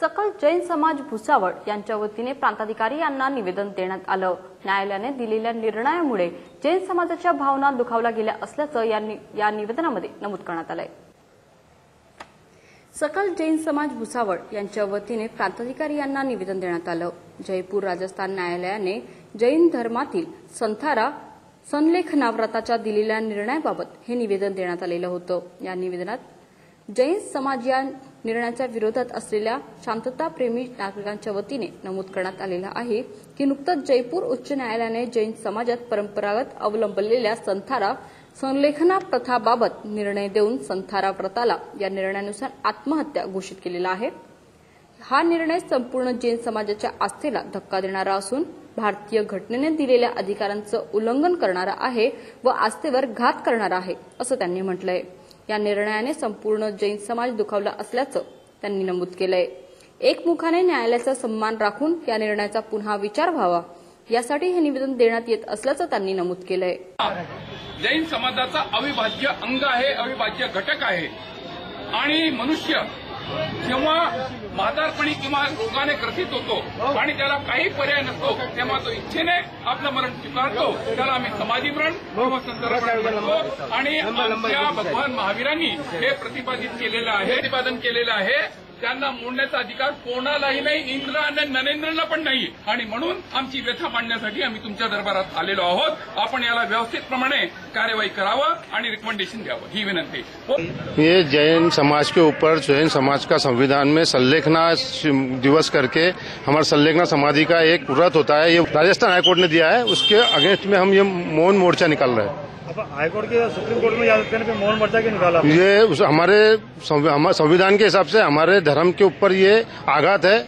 सकल जैन समाज भुसावळ यांच्या वतीने प्रांताधिकारी यांना निवेदन देण्यात आलं. न्यायालयाने दिलेल्या निर्णयामुळे जैन समाजाच्या भावना दुखावल्या गेल्या असल्याचं या नि- या निवेदनामध्ये नमूद करण्यात आलंय. सकल जैन समाज भुसावळ यांच्या वतीने प्रांताधिकारी यांना निवेदन देण्यात आलं. जयपूर राजस्थान न्यायालयाने जैन धर्मातील संथारा संलेखनाव्रताच्या दिलेल्या निर्णयाबाबत हे निवेदन देण्यात आलेलं होतं. या निवेदनात जैन समाज या निर्णयाच्या विरोधात असलेल्या शांतताप्रेमी नागरिकांच्या वतीने नमूद करण्यात आलेलं आहे की नुकतंच जयपूर उच्च न्यायालयाने जैन समाजात परंपरागत अवलंबलेल्या संथारा संलेखना प्रथाबाबत निर्णय देऊन संथारा व्रताला या निर्णयानुसार आत्महत्या घोषित केलेला आहे. हा निर्णय संपूर्ण जैन समाजाच्या आस्थेला धक्का देणारा असून भारतीय घटनेने दिलेल्या अधिकारांचं उल्लंघन करणारा आहे व आस्थेवर घात करणारा आहे असं त्यांनी म्हटलं आहे या निर्णयाने संपूर्ण जैन समाज दुखावला असल्याचं त्यांनी नमूद केलंय. एकमुखाने न्यायालयाचा सन्मान राखून या निर्णयाचा पुन्हा विचार व्हावा यासाठी हे निवेदन देण्यात येत असल्याचं त्यांनी नमूद केलंय. जैन समाजाचा अविभाज्य अंग आहे अविभाज्य घटक आहे. आणि मनुष्य जेव्हा म्हातारपणी किंवा रोगाने ग्रसित होतो आणि त्याला काही पर्याय नसतो तेव्हा तो इच्छेने आपलं मरण स्वीकारतो. त्याला आम्ही समाधी मरण किंवा म्हणतो. आणि आमच्या भगवान महावीरांनी हे प्रतिपादित केलेलं आहे प्रतिपादन केलेलं आहे. त्यांना मोडण्याचा अधिकार कोणालाही नाही इंद्र आणि नरेंद्रला पण नाही. आणि म्हणून आमची व्यथा मांडण्यासाठी आम्ही तुमच्या दरबारात आलेलो आहोत. आपण याला व्यवस्थितप्रमाणे कार्यवाही करावं आणि रिकमेंडेशन द्यावं. ही विनंती. हे ये जैन समाज के ऊपर जैन समाज का संविधान में संलेखना दिवस करके हमारा संलेखना समाधि का एक व्रत होता है। ये राजस्थान हाईकोर्ट ने दिया है। उसके अगेंस्ट में हम ये मौन मोर्चा निकाल रहे हैं। के सुप्रीम कोर्ट में निकाला? ये उस- हमारे संविधान के हिसाब से हमारे धर्म के ऊपर ये आघात है।